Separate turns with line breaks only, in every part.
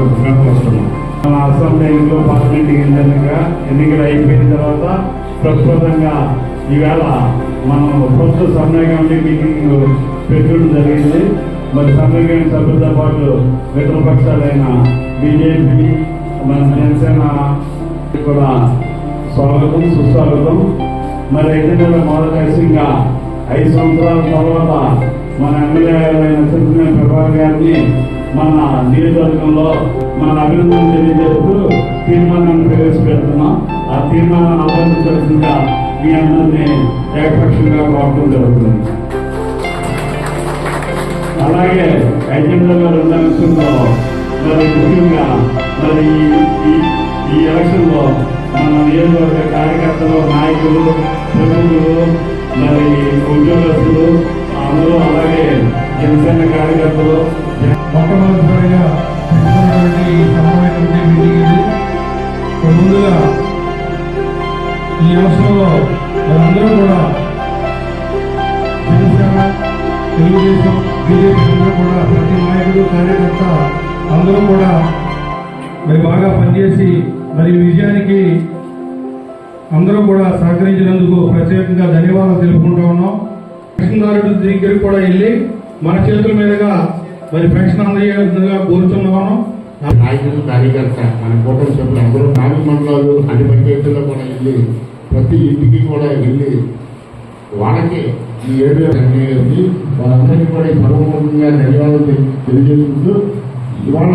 వస్తున్నాం మన అసెంబ్లీలో పార్లమెంట్ ఎన్నికలుగా ఎన్నికలు అయిపోయిన తర్వాత ప్రస్తుతంగా ఈవేళ మనం ప్రభుత్వ సమన్వయ కమిటీ మీటింగ్ పెట్టడం జరిగింది. మరి సమన్వయ సభ్యులతో పాటు మిత్రపక్షాలైన బీజేపీ మన జనసేన కూడా స్వాగతం సుస్వాగతం. మరి ఎన్నికల మొదటిగా ఐదు సంవత్సరాల తర్వాత మన ఎమ్మెల్యే అయిన సత్యనారాయణ ప్రభాకర్ గారిని మన నియోజకవర్గంలో మన అభినందన తెలియజేస్తూ తీర్మానాన్ని ప్రవేశపెడుతున్నాం. ఆ తీర్మానాన్ని ఆమోదించాల్సిందిగా మీ అందరినీ ఏకపక్షంగా కోరడం జరుగుతుంది. అలాగే ఎజెండాలో గారు అంశంలో మరి ముఖ్యంగా మరి ఈ- ఈ- ఎలక్షన్లో మన నియోజకవర్గ కార్యకర్తలు నాయకులు ప్రజలు మరి ఉద్యోగస్తులు అందరూ అలాగే జనసేన కార్యకర్తలు
మొట్టమొదటిసారిగా పెట్టుకున్నటువంటి ఈ సమన్వయ కమిటీ మీటింగ్ ఇది ముందుగా ఈ అవసరంలో మనందరూ కూడా జనసేన తెలుగుదేశం బీజేపీ అందరూ కూడా ప్రతి నాయకుడు కార్యకర్త అందరూ కూడా మరి బాగా పనిచేసి మరి ఈ విజయానికి అందరూ కూడా సహకరించినందుకు ప్రత్యేకంగా ధన్యవాదాలు తెలుపుకుంటా ఉన్నాం. పెన్షన్దారుడు దగ్గరికి కూడా వెళ్ళి మన చేతుల మీదుగా మరి పెన్షన్ అందజేయాల్సిందిగా కోరుతున్నాము
నాయకులు కార్యకర్త మన కూటమి సభ్యులు అందరూ నాలుగు మండలాలు అన్ని పంచాయతీల్లో కూడా వెళ్ళి ప్రతి ఇంటికి కూడా వెళ్ళి వాళ్ళకి ఈ ఏడు గారికి వాళ్ళందరికీ కూడా ఈ సర్వముఖంగా ధన్యవాదాలు తెలి- తెలియజేసుకుంటూ ఇవాళ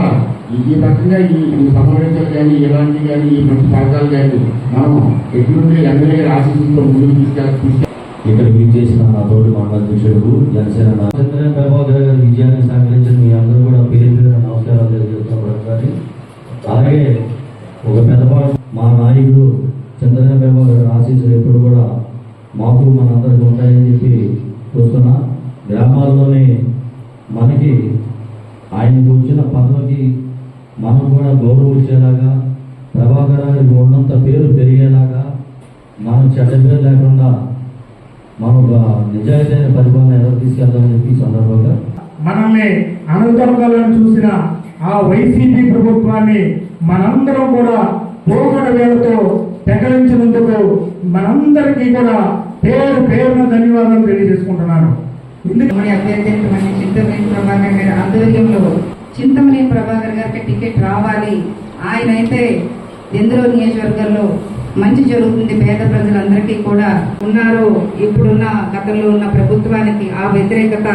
ఈ- రకంగా ఈ సమావేశాలు కానీ ఇలాంటి కానీ ఈ మంచి పథకాలు కానీ మనం ఎటువంటి ఎమ్మెల్యే గారి ఆశీస్సులతో ముందుకు తీసుకెళ్ళి
ఇక్కడ మీరు చేసిన నా తోటి మండలాధ్యక్షుడు జనసేన నా- ప్రభాకర్ గారి విజయాన్ని సహకరించిన మీ అందరూ కూడా పేరు పేరు నమస్కారాలు తెలియజేస్తున్నాం. అలాగే ఒక పెద్దపాటు మా నాయకుడు చంద్రన బాబు గారి ఆశీస్సులు ఎప్పుడు కూడా మాకు మనందరికీ ఉంటాయని చెప్పి చూస్తున్నా. గ్రామాల్లోనే మనకి ఆయనకు వచ్చిన పదవికి మనం కూడా గౌరవించేలాగా ప్రభాకర్ గారికి ఉన్నంత పేరు పెరిగేలాగా మనం చెడ్డ పేరు లేకుండా మనం ఒక నిజాయితీ అయిన పరిపాలన ఎలా తీసుకెళ్దామని చెప్పి సందర్భంగా
మనల్ని చూసిన ఆ వైసీపీ ప్రభుత్వాన్ని మనందరం కూడా పోగొడ వేలతో పెకలించినందుకు మనందరికీ కూడా పేరు పేరున ధన్యవాదాలు తెలియజేసుకుంటున్నాను.
అభ్యర్థి చింతమనేని ప్రభాకర్ గారి ఆధ్వర్యంలో చింతమనేని ప్రభాకర్ గారికి టికెట్ రావాలి. ఆయన అయితే ఎందులో నియోజకవర్గంలో మంచి జరుగుతుంది. పేద ప్రజలందరికీ కూడా ఉన్నారు. ఇప్పుడున్న గతంలో ఉన్న ప్రభుత్వానికి ఆ వ్యతిరేకత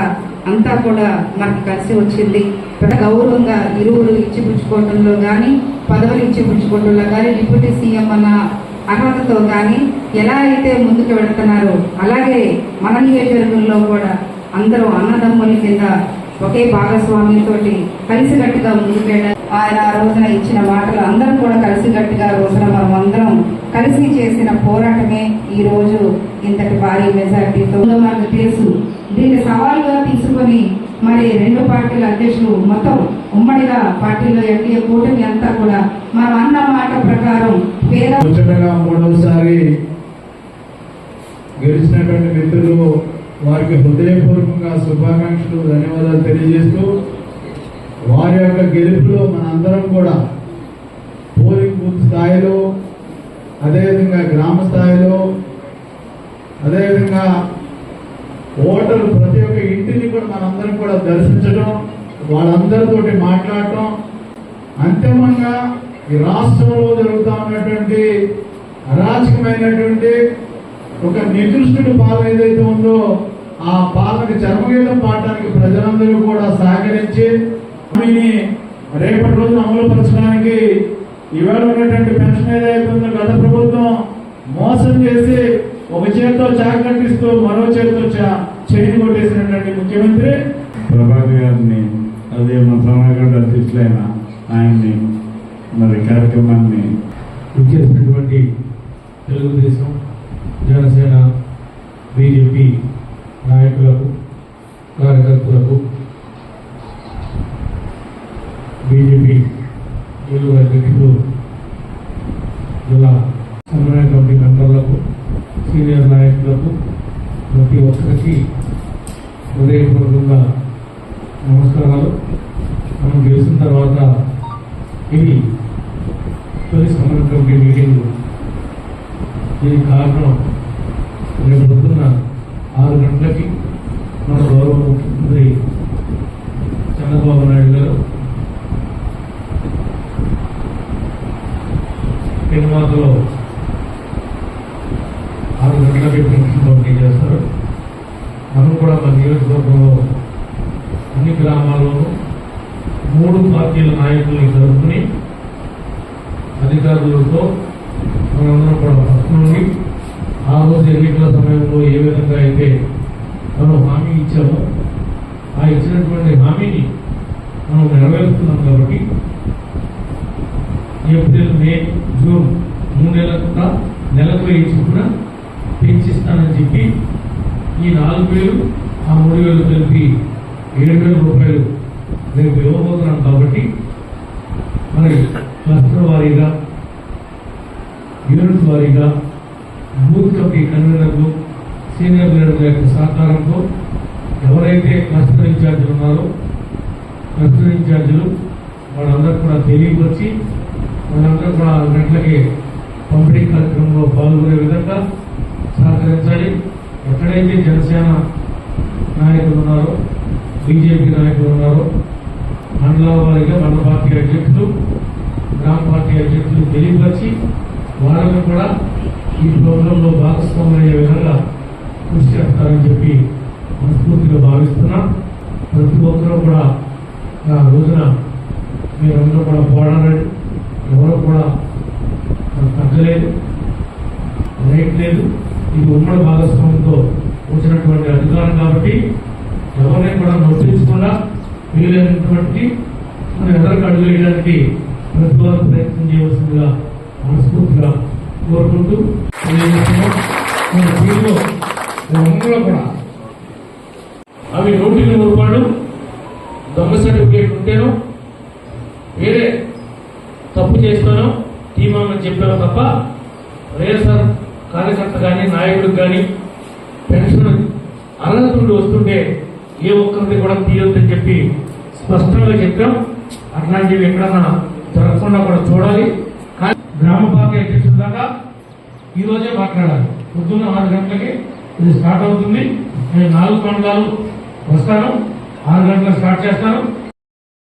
అంతా కూడా మనకి కలిసి వచ్చింది. గౌరవంగా ఇరువులు ఇచ్చిపుచ్చుకోవడంలో కానీ పదవులు ఇచ్చిపుచ్చుకోవడంలో కానీ డిప్యూటీ సీఎం అన్న అర్హతతో కానీ ఎలా అయితే ముందుకు వెళుతున్నారో అలాగే మన నియోజకవర్గంలో కూడా అందరూ అన్నదమ్ముల కింద ఒకే భాగస్వామ్యంతో కలిసికట్టుగా ముందుకు వెళ్ళాలి. ఆయన ఆ రోజున ఇచ్చిన మాటలు అందరం కూడా కలిసికట్టుగా రోజున మనం అందరం కలిసి చేసిన పోరాటమే ఈ రోజు ఇంతటి భారీ మెజార్టీతో. మనకు తెలుసు దీన్ని సవాలుగా తీసుకొని మరి రెండు పార్టీల అధ్యక్షులు మొత్తం ఉమ్మడిగా పార్టీలో ఎన్డీఏ కూటమి అంతా కూడా మనం అన్న మాట ప్రకారం పేద
మూడవసారి గెలిచినటువంటి మిత్రులు వారికి హృదయపూర్వకంగా శుభాకాంక్షలు ధన్యవాదాలు తెలియజేస్తూ వారి యొక్క గెలుపులో మనందరం కూడా పోలింగ్ బూత్ స్థాయిలో అదేవిధంగా గ్రామ స్థాయిలో అదేవిధంగా ఓటర్లు ప్రతి ఒక్క ఇంటిని కూడా మనందరం కూడా దర్శించడం వాళ్ళందరితోటి మాట్లాడటం అంతిమంగా ఈ రాష్ట్రంలో జరుగుతూ ఉన్నటువంటి అరాచకమైనటువంటి ఒక నికృష్టుడి పాలన ఏదైతే ఉందో ఆ పాలకు చర్మగీతం పాడటానికి ప్రజలందరూ కూడా సహకరించి దీన్ని రేపటి రోజున అమలుపరచడానికి ఇవాళ ఉన్నటువంటి పెన్షన్ ఏదైతే ఉందో గత ప్రభుత్వం మోసం చేసి ఒక చేతితో చాకటిస్తూ మరో చేతితో చా- చేయి కొట్టేసినటువంటి ముఖ్యమంత్రి
ప్రభాకర్ గారిని అదే మన సమాజం అధ్యక్షులైన ఆయన్ని మరి కార్యక్రమాన్ని
ఇచ్చేసినటువంటి తెలుగుదేశం జనసేన బీజేపీ నాయకులకు కార్యకర్తలకు బీజేపీ తెలుగు అధ్యక్షులు జిల్లా సమన్వయ కమిటీ మెంబర్లకు సీనియర్ నాయకులకు ప్రతి ఒక్కరికి హృదయపూర్వకంగా నమస్కారాలు. మనం గెలిచిన తర్వాత
ఇది తొలి సమన్వయ కమిటీ మీటింగ్. దీనికి కారణం రేపు పొద్దున్న ఆరు గంటలకి మన గౌరవ ముఖ్యమంత్రి చంద్రబాబు నాయుడు గారు నిర్మాతలో ఆరు గంటలకి పెన్షన్ పంపిణీ చేస్తారు. మనం కూడా మన నియోజకవర్గంలో అన్ని గ్రామాల్లోనూ మూడు పార్టీల నాయకుల్ని కలుపుకుని అధికారులతో మనందరం కూడా ఫస్ట్ ఆ రోజు ఎన్నికల సమయంలో ఏ విధంగా అయితే మనం హామీ ఇచ్చామో ఆ ఇచ్చినటువంటి హామీని మనం నెరవేరుస్తున్నాం కాబట్టి ఏప్రిల్ మే జూన్ మూడు నెలల నెలకు వెయ్యి చొప్పున పెంచిస్తానని చెప్పి ఈ నాలుగు వేలు ఆ మూడు వేలు కలిపి ఏడు వేల రూపాయలు రేపు ఇవ్వబోతున్నాం కాబట్టి మరి క్లస్టర్ వారీగా యూనిట్ వారీగా బూత్ కమిటీ కన్వీనర్లు సీనియర్ లీడర్ల యొక్క సహకారంతో ఎవరైతే క్లస్టర్ ఇన్ఛార్జీలు ఉన్నారో క్లస్టర్ ఇన్ఛార్జీలు వాళ్ళందరూ కూడా తెలియపరిచి అందరూ కూడా ఆరు గంటలకి పంపిణీ కార్యక్రమంలో పాల్గొనే విధంగా సహకరించాలి. ఎక్కడైతే జనసేన నాయకులు ఉన్నారో బీజేపీ నాయకులు ఉన్నారో మండల వారిగా మండల పార్టీ అధ్యక్షులు గ్రామ పార్టీ అధ్యక్షులు తెలియపరిచి వాళ్ళని కూడా ఈ ప్రోగ్రాంలో భాగస్వామ్యం విధంగా కృషి చేస్తారని చెప్పి మనస్ఫూర్తిగా భావిస్తున్నాం. ప్రతి ఒక్కరూ కూడా ఆ రోజున మీరందరూ కూడా పోరాడండి. నొప్పించకుండా వీలైనటువంటి మన ఎదరికి అడుగు వేయడానికి ప్రతి వారు ప్రయత్నం చేయవలసిందిగా మనస్ఫూర్తిగా కోరుకుంటూ మన దీనిలో అందరూ కూడా అవి నూటికి నూరు రూపాయలు దొంగ సర్టిఫికేట్ ఉంటేనో వేరే తప్పు చేస్తానో టీమామని చెప్పాను తప్ప వైఎస్ఆర్ కార్యకర్త కానీ నాయకుడికి కానీ పెన్షన్ అర్హత వస్తుంటే ఏ ఒక్కరిని కూడా తీయొద్దని చెప్పి స్పష్టంగా చెప్పాం. అట్లాంటివి ఎక్కడన్నా జరగకుండా కూడా చూడాలి. కానీ గ్రామ పార్టీ అధ్యక్షుల దాకా ఈరోజే మాట్లాడాలి. పొద్దున్న ఆరు గంటలకి ఇది స్టార్ట్ అవుతుంది. నేను నాలుగు మండలాలు వస్తాను ఆరు గంటలకు స్టార్ట్ చేస్తాను.